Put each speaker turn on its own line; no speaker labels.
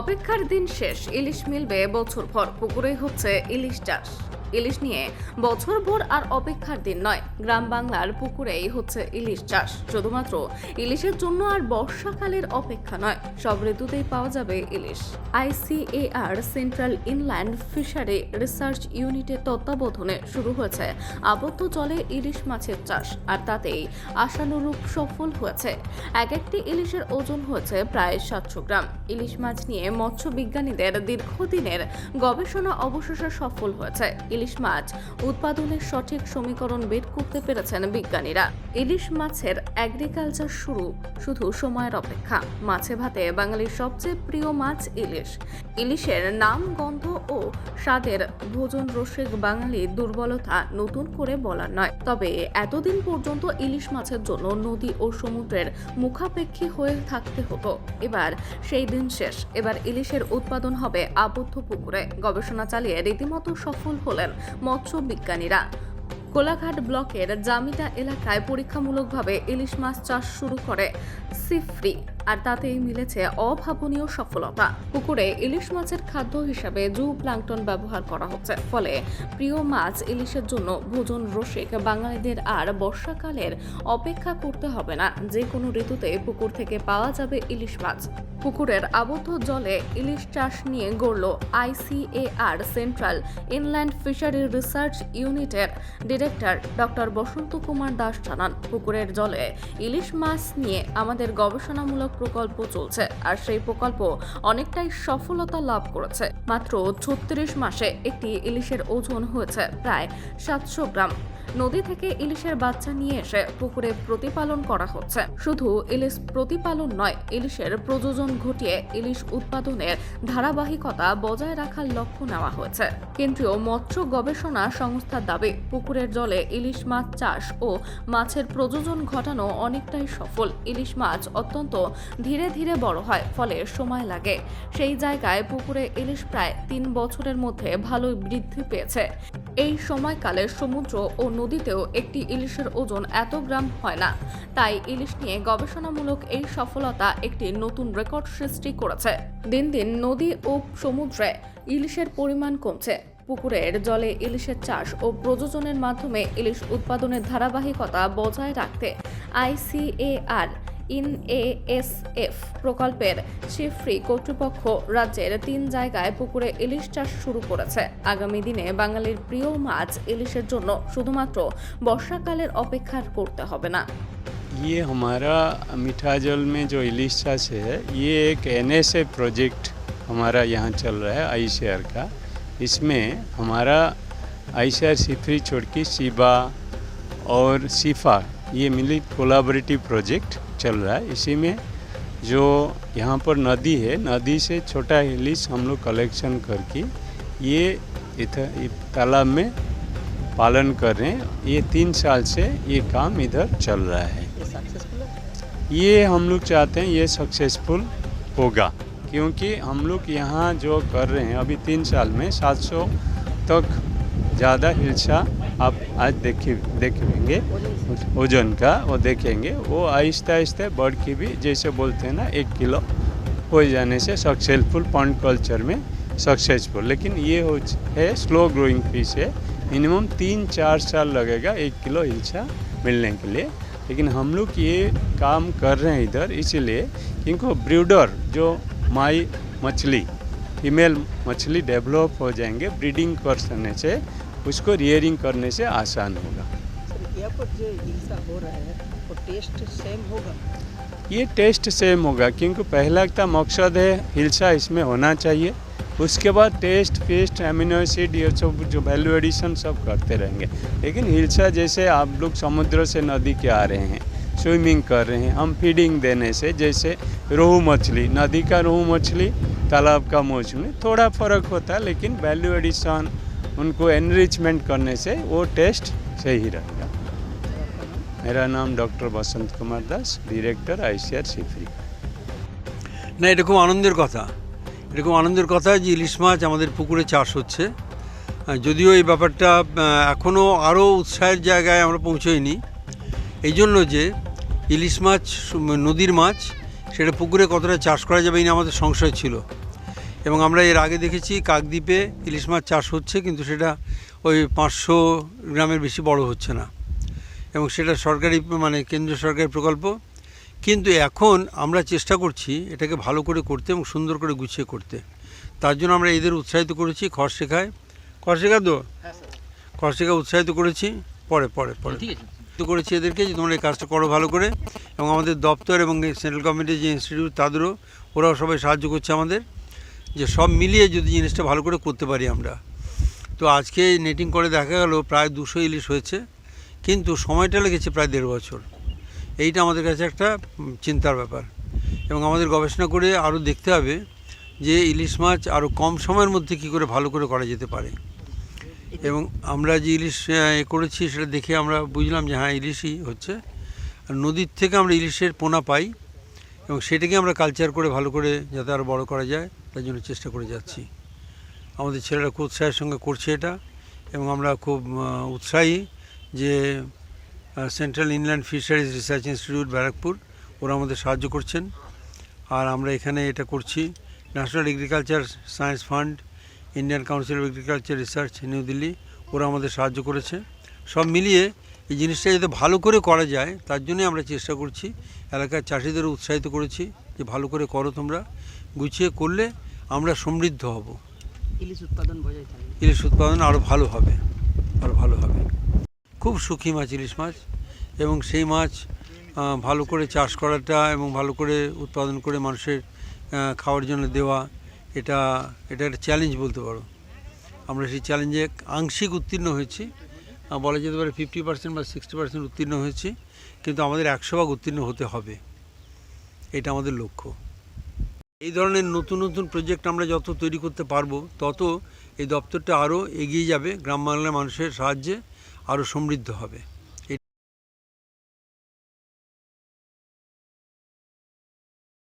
অপেক্ষার দিন শেষ ইলিশ মিলবে বছর পর পুকুরেই হচ্ছে ইলিশ চাষ। ইলিশ নিয়ে বছর ভর আর অপেক্ষার দিন নয়। গ্রাম বাংলার পুকুরেই হচ্ছে ইলিশ চাষ। শুধুমাত্র ইলিশের জন্য আর বর্ষাকালের অপেক্ষা নয়, সব ঋতুতেই পাওয়া যাবে ইলিশ। ICAR central inland fishery research ইউনিটের তত্ত্বাবধানে শুরু হয়েছে। আবদ্ধ জলে ইলিশ মাছের চাষ, আর তাতেই আশানুরূপ সফল হয়েছে। এক একটি ইলিশের ওজন হয়েছে প্রায় সাতশো গ্রাম। ইলিশ মাছ নিয়ে মৎস্য বিজ্ঞানীদের দীর্ঘদিনের গবেষণা অবশেষে সফল হয়েছে। ইলিশ মাছ। উৎপাদনের সঠিক সমীকরণ বের করতে পেরেছেন বিজ্ঞানীরা। ইলিশ মাছের অ্যাগ্রিকালচার শুরু শুধু সময়ের অপেক্ষা। মাছে ভাতে বাঙালির সবচেয়ে প্রিয় মাছ ইলিশ। ইলিশের নাম, গন্ধ ও স্বাদের ভোজন রসিক বাঙালির দুর্বলতা নতুন করে বলার নয়। তবে এতদিন পর্যন্ত ইলিশ মাছের জন্য নদী ও সমুদ্রের মুখাপেক্ষী হয়ে থাকতে হতো। এবার সেই দিন শেষ। এবার ইলিশের উৎপাদন হবে আবদ্ধ পুকুরে। গবেষণা চালিয়ে রীতিমতো সফল হলেন মৎস্য বিজ্ঞানীরা। কোলাঘাট ব্লকের জামিটা এলাকায় পরীক্ষামূলকভাবে ইলিশ মাছ চাষ শুরু করে সিফ্রি। আর তাতেই মিলেছে অভাবনীয় সফলতা। পুকুরে ইলিশ মাছের খাদ্য হিসাবে জু প্লাঙ্কটন ব্যবহার করা হচ্ছে। ফলে প্রিয় মাছ ইলিশের জন্য ভোজন রসিক বাঙালিদের আর বর্ষাকালের অপেক্ষা করতে হবে না। যে কোনো ঋতুতে পুকুর থেকে পাওয়া যাবে ইলিশ মাছ। পুকুরের আবদ্ধ জলে ইলিশ চাষ নিয়ে গড়ল ICAR central inland fishery research ইউনিটের ডিরেক্টর ডক্টর বসন্ত কুমার দাস জানান, পুকুরের জলে ইলিশ মাছ নিয়ে আমাদের গবেষণামূলক প্রকল্প চলছে, আর সেই প্রকল্প অনেকটাই সফলতা লাভ করেছে। মাত্র ছত্রিশ মাসে একটি ইলিশের ওজন হয়েছে প্রায় সাতশো গ্রাম। নদী থেকে ইলিশের বাচ্চা নিয়ে এসে পুকুরে প্রতিপালন করা হচ্ছে। শুধু ইলিশ প্রতিপালন নয়, ইলিশের প্রযোজন ঘটিয়ে ইলিশ উৎপাদনের ধারাবাহিকতা বজায় রাখার লক্ষ্য নেওয়া হয়েছে। কেন্দ্রীয় মৎস্য গবেষণা সংস্থার দাবি, পুকুরের জলে ইলিশ মাছ চাষ ও মাছের প্রযোজন ঘটানো অনেকটাই সফল। ইলিশ মাছ অত্যন্ত ধীরে ধীরে বড় হয়, ফলে সময় লাগে। সেই জায়গায় পুকুরে ইলিশ প্রায় তিন বছরের মধ্যে ভালোই বৃদ্ধি পেয়েছে। এই সময়কালে সমুদ্র ও নদীতেও একটি ইলিশের ওজন এত গ্রাম হয় না। তাই ইলিশ নিয়ে গবেষণামূলক এই সফলতা একটি নতুন রেকর্ড সৃষ্টি করেছে। দিন দিন নদী ও সমুদ্রে ইলিশের পরিমাণ কমছে। পুকুরের জলে ইলিশের চাষ ও প্রযোজনের মাধ্যমে ইলিশ উৎপাদনের ধারাবাহিকতা বজায় রাখতে আইসিএআর ইন এএসএফ প্রকল্পের শিফ্রি কর্তৃপক্ষ রাজ্যের তিন জায়গায় পুকুরে ইলিশ চাষ শুরু করেছে আগামী দিনে বাঙালির প্রিয় মাছ ইলিশের জন্য শুধুমাত্র বর্ষাকালের অপেক্ষা করতে হবে না
ये हमारा मीठा जल में जो इलिश चाष है ये एक एन प्रोजेक्ट हमारा यहाँ चल रहा है आई का इसमें हमारा आई सिफरी छोड़की शिबा और शिफा ये मिली कोलाबरेटिव प्रोजेक्ट चल रहा है। इसी में जो यहाँ पर नदी है नदी से छोटा इलिश हम लोग कलेक्शन करके ये इधर तालाब में पालन कर रहे हैं। ये तीन साल से ये काम इधर चल रहा है। ये हम लोग चाहते हैं ये सक्सेसफुल होगा क्योंकि हम लोग यहाँ जो कर रहे हैं अभी तीन साल में 700 तक ज़्यादा हिलसा आप आज देखे देखेंगे ओजन का, वो देखेंगे। वो आहिस्ता आहिस्ता बढ़ के भी, जैसे बोलते हैं ना, एक किलो हो जाने से सक्सेसफुल पॉन्ड कल्चर में सक्सेसफुल लेकिन ये हो है स्लो ग्रोइंग फ़िश है। मिनिमम तीन, चार साल लगेगा एक किलो हिलसा मिलने के लिए। लेकिन हम लोग ये काम कर रहे हैं इधर, इसीलिए क्योंकि ब्रीडर जो माई मछली फीमेल मछली डेवलप हो जाएँगे ब्रीडिंग करने से उसको रियरिंग करने से आसान होगा।
सर यहाँ पर जो हिंसा हो रहा है वो टेस्ट सेम होगा?
ये टेस्ट सेम होगा क्योंकि पहला का मकसद है हिलसा इसमें होना चाहिए। उसके बाद टेस्ट पेस्ट एमिनो एसिड ये सब जो वैल्यू एडिशन सब करते रहेंगे। लेकिन हिलसा जैसे आप लोग समुद्र से नदी के आ रहे हैं स्विमिंग कर रहे हैं हम फीडिंग देने से जैसे रोहू मछली नदी का रोहू मछली तालाब का मछली थोड़ा फ़र्क होता है लेकिन वैल्यू एडिशन उनको एनरिचमेंट करने से वो टेस्ट सही रहेगा मेरा नाम doctor Basant Kumar Das director ICR CIFRI
না এটা খুব আনন্দের কথা এটা খুব আনন্দের কথা যে ইলিশ মাছ আমাদের পুকুরে চাষ হচ্ছে আহ, যদিও এই ব্যাপারটা এখনও আরও উৎসাহের জায়গায় আমরা পৌঁছোইনি এই জন্য যে ইলিশ মাছ সু- নদীর মাছ সেটা পুকুরে কতটা চাষ করা যাবে এই নিয়ে আমাদের সংশয় ছিল এবং আমরা এর আগে দেখেছি কাকদ্বীপে ইলিশ মাছ চাষ হচ্ছে কিন্তু সেটা ওই পাঁচশো গ্রামের বেশি বড় হচ্ছে না। এবং সেটা সরকারি মানে কেন্দ্রীয় সরকারি প্রকল্প। কিন্তু এখন আমরা চেষ্টা করছি এটাকে ভালো করে করতে এবং সুন্দর করে গুছিয়ে করতে। তার জন্য আমরা এদের উৎসাহিত করেছি খড় শেখায় খড় শেখা তো খড় শেখা উৎসাহিত করেছি। পরে পরে পরে। করেছি এদেরকে যে তোমরা এই কাজটা করো ভালো করে। এবং আমাদের দপ্তর এবং সেন্ট্রাল গভর্নমেন্টের যে ইনস্টিটিউট তাদেরও ওরাও সবাই সাহায্য করছে আমাদের। যে সব মিলিয়ে যদি জিনিসটা ভালো করে করতে পারি আমরা। তো আজকে নেটিং করে দেখা গেল প্রায় দুশো ইলিশ হয়েছে, কিন্তু সময়টা লেগেছে প্রায় দেড় বছর। এইটা আমাদের কাছে একটা চিন্তার ব্যাপার। এবং আমাদের গবেষণা করে আরও দেখতে হবে যে ইলিশ মাছ আরও কম সময়ের মধ্যে কী করে ভালো করে করা যেতে পারে। এবং আমরা যে ইলিশ করেছি সেটা দেখে আমরা বুঝলাম যে হ্যাঁ ইলিশই হচ্ছে। আর নদীর থেকে আমরা ইলিশের পোনা পাই এবং সেটাকে আমরা কালচার করে ভালো করে যাতে আরও বড় করা যায়। তার জন্য চেষ্টা করে যাচ্ছি। আমাদের ছেলেরা খুব উৎসাহের সঙ্গে করছে এটা এবং আমরা খুব উৎসাহী যে central inland fisheries research institute Barrackpore, ওরা আমাদের সাহায্য করছেন। আর আমরা এখানে এটা করছি। National agriculture science fund Indian council of agriculture research New Delhi ওরা আমাদের সাহায্য করেছে। সব মিলিয়ে এই জিনিসটা যাতে ভালো করে করা যায়, তার জন্যই আমরা চেষ্টা করছি। এলাকার চাষিদেরও উৎসাহিত করেছি যে, ভালো করে করো তোমরা। গুছিয়ে করলে আমরা সমৃদ্ধ হব।
ইলিশ উৎপাদন বজায় থাকবে
ইলিশ উৎপাদন আরও ভালো হবে আরও ভালো হবে। খুব সুখী মাছ ইলিশ মাছ এবং সেই মাছ ভালো করে চাষ করাটা এবং ভালো করে উৎপাদন করে মানুষের খাওয়ার জন্য দেওয়া এটা এটা একটা চ্যালেঞ্জ বলতে পারো। আমরা সেই চ্যালেঞ্জে আংশিক উত্তীর্ণ হয়েছি। বলা যেতে পারে ফিফটি পার্সেন্ট বা সিক্সটি পার্সেন্ট উত্তীর্ণ হয়েছি। কিন্তু আমাদের একশো ভাগ উত্তীর্ণ হতে হবে। এটা আমাদের লক্ষ্য। এই ধরনের নতুন নতুন প্রজেক্ট আমরা যত তৈরি করতে পারব, তত এই দপ্তরটা আরও এগিয়ে যাবে, গ্রাম বাংলার মানুষের সাহায্যে আরও সমৃদ্ধ হবে।